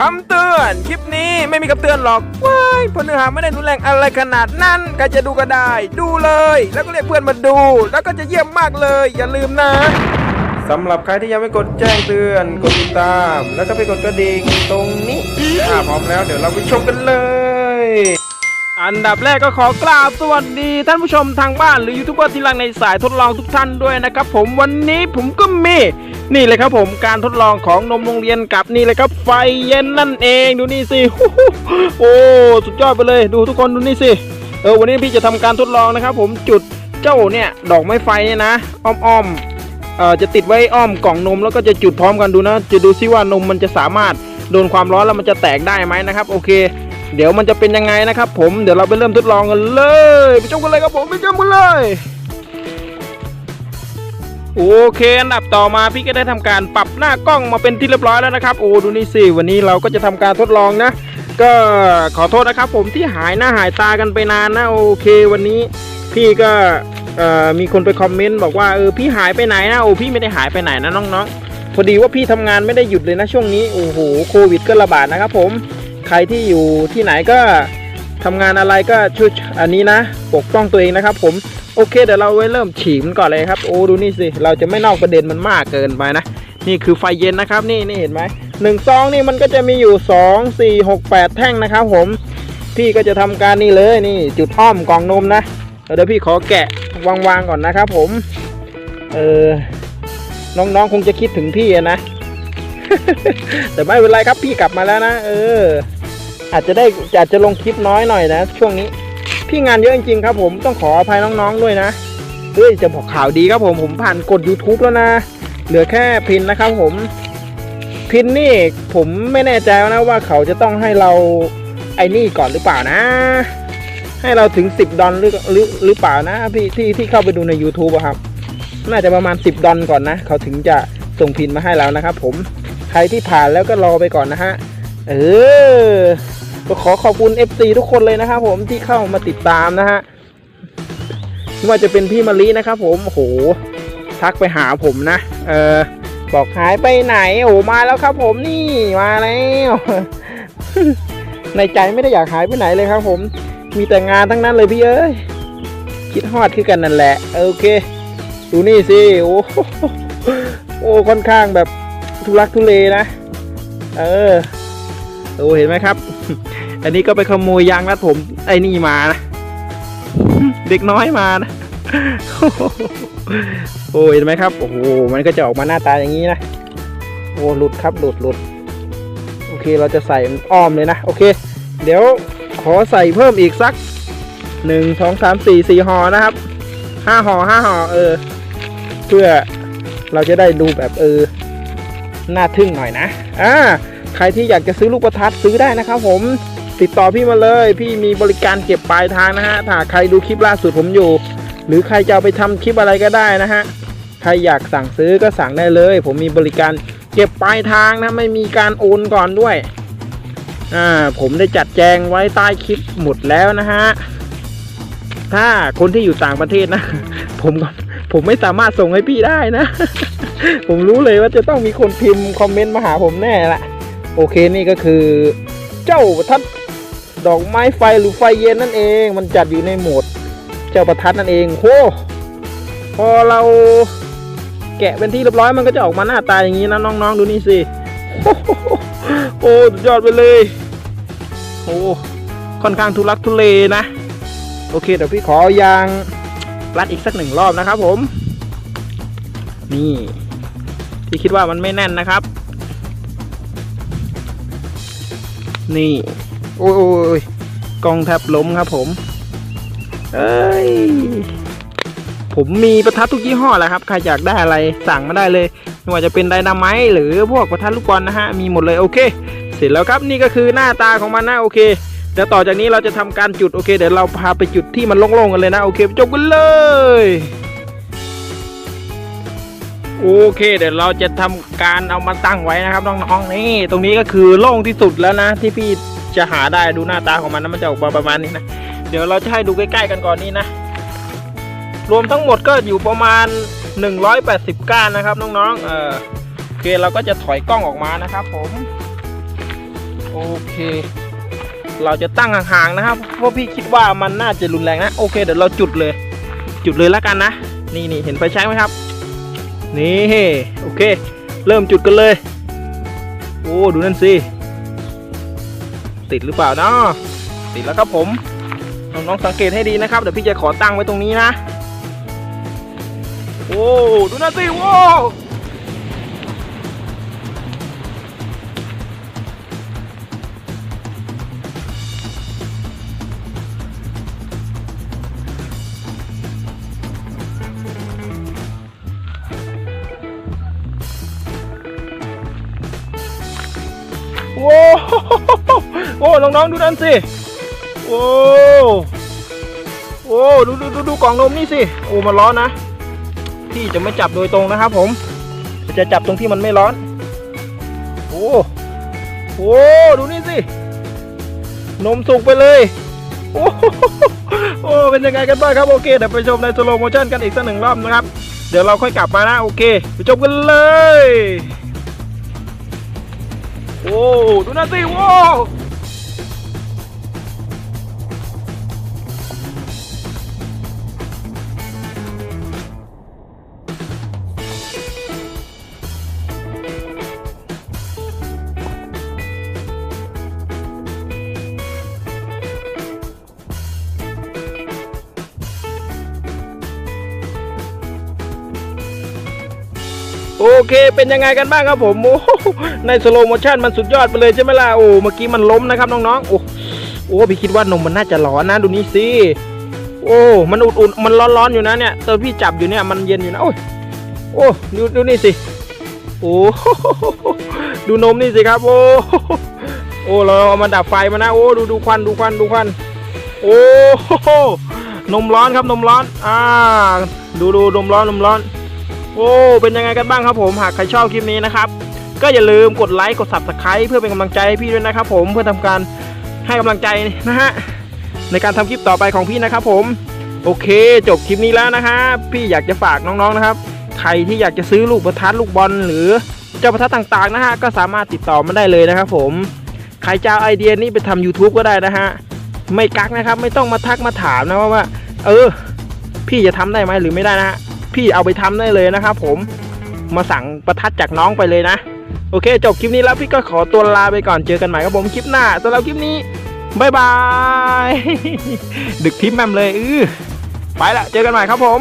คำเตือน คลิปนี้ไม่มีคำเตือนหรอกว้ายเพราะเนื้อหาไม่ได้รุนแรงอะไรขนาดนั้นใครจะดูก็ได้ ดูเลย แล้วก็เรียกเพื่อนมาดู แล้วก็จะเยี่ยมมากเลย อย่าลืมนะ สำหรับใครที่ยังไม่กดแจ้งเตือน กดติดตาม แล้วก็ไปกดกระดิ่งตรงนี้ถ้าพร้อมแล้วเดี๋ยวเราไปชมกันเลย อันดับแรกก็ขอกราบสวัสดีท่านผู้ชมทางบ้านหรือยูทูบเบอร์ที่รักในสายทดลองทุกท่านด้วยนะครับผมวันนี้ผมก็มีนี่เลยครับผมการทดลองของนมโรงเรียนกับนี่เลยครับ ไฟเย็นนั่นเองดูนี่สิโอ้สุดยอดไปเลยดูทุกคนดูนี่สิเออวันนี้พี่จะทำการทดลองนะครับผมจุดเจ้าเนี่ยดอกไม้ไฟเนี่ยนะอ้อมๆเอ่อจะติดไว้อ้อมกล่องนมแล้วก็จะจุดพร้อมกันดูนะ จะดูซิว่านมมันจะสามารถโดนความร้อนแล้วมันจะแตกได้ไหมนะครับ โอเค เดี๋ยวมันจะเป็นยังไงนะครับ ผมเดี๋ยวเราไปเริ่มทดลองกันเลยไปชมกันเลยครับผมไปชมกันเลยโอเคอันดับต่อมาพี่ก็ได้ทำการปรับหน้ากล้องมาเป็นที่เรียบร้อยแล้วนะครับ โอ้ดูนี่สิวันนี้เราก็จะทำการทดลองนะ ก็ขอโทษนะครับ ผมที่หายหน้าหายตากันไปนานนะโอเค วันนี้พี่ก็มีคนไปคอมเมนต์บอกว่าเออพี่หายไปไหนนะโอ้พี่ไม่ได้หายไปไหนนะน้องๆพอดีว่าพี่ทำงานไม่ได้หยุดเลยนะช่วงนี้โอ้โหโควิดก็ระบาดนะครับผม ใครที่อยู่ที่ไหนก็ทำงานอะไรก็ช่วยอันนี้นะ ปกป้องตัวเองนะครับ ผมโอเคเดี๋ยวเราไว้เริ่มฉีมนก่อนเลยครับโอ้ดูนี่สิเราจะไม่นอกประเด็นมันมากเกินไปนะนี่คือไฟเย็นนะครับ นี่นี่เห็นไหมหนึ่งซองนี่มันก็จะมีอยู่สองสี่หกแปดแท่งนะครับผมพี่ก็จะทำการนี่เลยนี่ จุดอ้อมกล่องนมนะเดี๋ยวพี่ขอแกะวางๆก่อนนะครับ ผม เออน้องๆคงจะคิดถึงพี่นะ แต่ไม่เป็นไรครับพี่กลับมาแล้วนะ เออ อาจจะได้อาจจะลงคลิปน้อยหน่อยนะ ช่วงนี้ พี่งานเยอะจริงๆครับ ผมต้องขออภัยน้องๆด้วยนะเฮ้ยจะบอกข่าวดีครับผมผมผ่านกด YouTube แล้วนะ เหลือแค่พินนะครับผม พินนี่ผมไม่แน่ใจนะว่าเขาจะต้องให้เราไอ้นี่ก่อนหรือเปล่านะ ให้เราถึง 10 ดอลหรือหรือหรือเปล่านะพี่ที่ที่เข้าไปดูใน YouTube อะครับ น่าจะประมาณ 10 ดอลก่อนนะ เขาถึงจะส่งพินมาให้เรานะครับผม ใครที่ผ่านแล้วก็รอไปก่อนนะฮะ เออ ก็ขอขอบคุณ FC ทุกคนเลยนะครับผมที่เข้ามาติดตามนะฮะไม่ว่าจะเป็นพี่มะลินะครับผม โอ้โห ทักไปหาผมนะ เออ บอกหายไปไหน โอ้มาแล้วครับผมนี่ มาแล้ว ในใจไม่ได้อยากหายไปไหนเลยครับผม มีแต่งานทั้งนั้นเลยพี่เอ้ย คิดฮอดคือกันนั่นแหละ โอเค ดูนี่สิ โอ้โหโอ้ ค่อนข้างแบบ ทุลักทุเลนะ เออโอ้เห็นไหมครับ อันนี้ก็ไปขโมยยางรัดผมไอ้นี่มานะ เด็กน้อยมานะ โอ้เห็นไหมครับ โอ้โห มันก็จะออกมาหน้าตาอย่างนี้นะ โอ้หลุดครับ หลุดหลุด โอเค เราจะใส่อ้อมเลยนะ โอเค เดี๋ยวขอใส่เพิ่มอีกสักหนึ่งสองสามสี่สี่ห่อนะครับห้าห่อห้าห่อเออ เพื่อเราจะได้ดูแบบเออ น่าทึ่งหน่อยนะอ่าใครที่อยากจะซื้อลูกประทัดซื้อได้นะครับผมติดต่อพี่มาเลย พี่มีบริการเก็บปลายทางนะฮะถ้าใครดูคลิปล่าสุดผมอยู่ หรือใครจะเอาไปทำคลิปอะไรก็ได้นะฮะใครอยากสั่งซื้อก็สั่งได้เลย ผมมีบริการเก็บปลายทางนะไม่มีการโอนก่อนด้วยอ่าผมได้จัดแจงไว้ใต้คลิปหมดแล้วนะฮะถ้าคนที่อยู่ต่างประเทศนะ ผมก็ ผมไม่สามารถส่งให้พี่ได้นะ ผมรู้เลยว่าจะต้องมีคนพิมพ์คอมเมนต์มาหาผมแน่ละโอเคนี่ก็คือ เจ้าประทัดดอกไม้ไฟหรือไฟเย็นนั่นเอง มันจัดอยู่ในโหมด เจ้าประทัดนั่นเองโหพอเราแกะเป็นที่เรียบร้อยมันก็จะออกมาหน้าตาอย่างนี้นะน้องๆดูนี่สิโอ้โหสุดยอดไปเลยโอ้ค่อนข้างทุลักทุเลนะ โอเคเดี๋ยวพี่ขอยาง รัดอีกสักหนึ่งรอบนะครับผม นี่ ที่คิดว่ามันไม่แน่นนะครับ นี่ โอ้ยอยกองแทบล้มครับผม เอ้ย ผมมีประทัดทุกยี่ห้อแหละครับ ใครอยากได้อะไรสั่งมาได้เลยไม่ว่าจะเป็นไดนาไมต์หรือพวกประทัดลูกบอลนะฮะ มีหมดเลยโอเค เสร็จแล้วครับนี่ก็คือหน้าตาของมันนะโอเค เดี๋ยวต่อจากนี้เราจะทำการจุดโอเค เดี๋ยวเราพาไปจุดที่มันโล่งๆกันเลยนะโอเคไปจบกันเลยโอเค เดี๋ยวเราจะทำการเอามาตั้งไว้นะครับน้องๆนี่ตรงนี้ก็คือโล่งที่สุดแล้วนะ ที่พี่จะหาได้ดูหน้าตาของมันนะมันจะออกมาประมาณนี้นะเดี๋ยวเราจะให้ดูใกล้ๆกันก่อนนี่นะรวมทั้งหมดก็อยู่ประมาณ 180ก้านนะครับน้องๆเออโอเคเราก็จะถอยกล้องออกมานะครับผมโอเค เราจะตั้งห่างๆนะครับ เพราะพี่คิดว่ามันน่าจะรุนแรงนะ โอเค เดี๋ยวเราจุดเลย จุดเลยแล้วกันนะ นี่นี่เห็นไฟแช็กไหมครับ นี่โอเค เริ่มจุดกันเลย โอ้ดูนั่นสิติดหรือเปล่าเนาะติดแล้วครับผมน้องๆสังเกตให้ดีนะครับ เดี๋ยวพี่จะขอตั้งไว้ตรงนี้นะ โอ้ดูนั่นสิว้า โว้โอ้น้องๆดูนั่นสิโอ้โอ้ดูดูดูดูกล่องนมนี่สิโอ้มันร้อนนะพี่จะไม่จับโดยตรงนะครับ ผม จะจับตรงที่มันไม่ร้อน โอ้โหดูนี่สินมสุกไปเลยโอ้โหโอ้เป็นยังไงกันบ้างครับโอเคเดี๋ยวไปชมในสโลโมชั่นกันอีกสักหนึ่งรอบนะครับ เดี๋ยวเราค่อยกลับมานะโอเค ไปชมกันเลย โอ้ดูนั่นสิ โอเคเป็นยังไงกันบ้างครับผมโอ้ในสโลโมชั่นมันสุดยอดไปเลยใช่ไหมล่ะโอ้เมื่อกี้มันล้มนะครับน้องๆโอ้โอ้พี่คิดว่านมมันน่าจะร้อนนะดูนี่สิโอ้มันอุ่นๆมันร้อนๆอยู่นะเนี่ยตอนพี่จับอยู่เนี่ยมันเย็นอยู่นะโอ้ยโอ้ดูดูนี่สิโอ้ดูนมนี่สิครับ โอ้โอ้เราเอามาดับไฟมานะโอ้ดูดูควันดูควันดูควันโอ้นมร้อนครับนมร้อน อ่า ดูดูนมร้อนนมร้อน โอ้เป็นยังไงกันบ้างครับผมหากใครชอบคลิปนี้นะครับก็อย่าลืมกดไลค์กด subscribe เพื่อเป็นกำลังใจให้พี่ด้วยนะครับผมเพื่อทำการให้กำลังใจนะฮะในการทำคลิปต่อไปของพี่นะครับผม โอเค จบคลิปนี้แล้วนะฮะพี่อยากจะฝากน้องๆนะครับใครที่อยากจะซื้อลูกประทัดลูกบอลหรือเจ้าประทัดต่างๆนะฮะก็สามารถติดต่อมาได้เลยนะครับผมใครจะเอาไอเดียนี้ไปทำ YouTube ก็ได้นะฮะไม่กักนะครับ ไม่ต้องมาทักมาถามนะว่าว่า เออ พี่จะทำได้ไหมหรือไม่ได้นะฮะ พี่เอาไปทำได้เลยนะครับผมมาสั่งประทัดจากน้องไปเลยนะ โอเค จบคลิปนี้แล้วพี่ก็ขอตัวลาไปก่อนเจอกันใหม่ครับผมคลิปหน้าสำหรับคลิปนี้บายบาย ดึกทิปแมมเลย อือไปละเจอกันใหม่ครับผม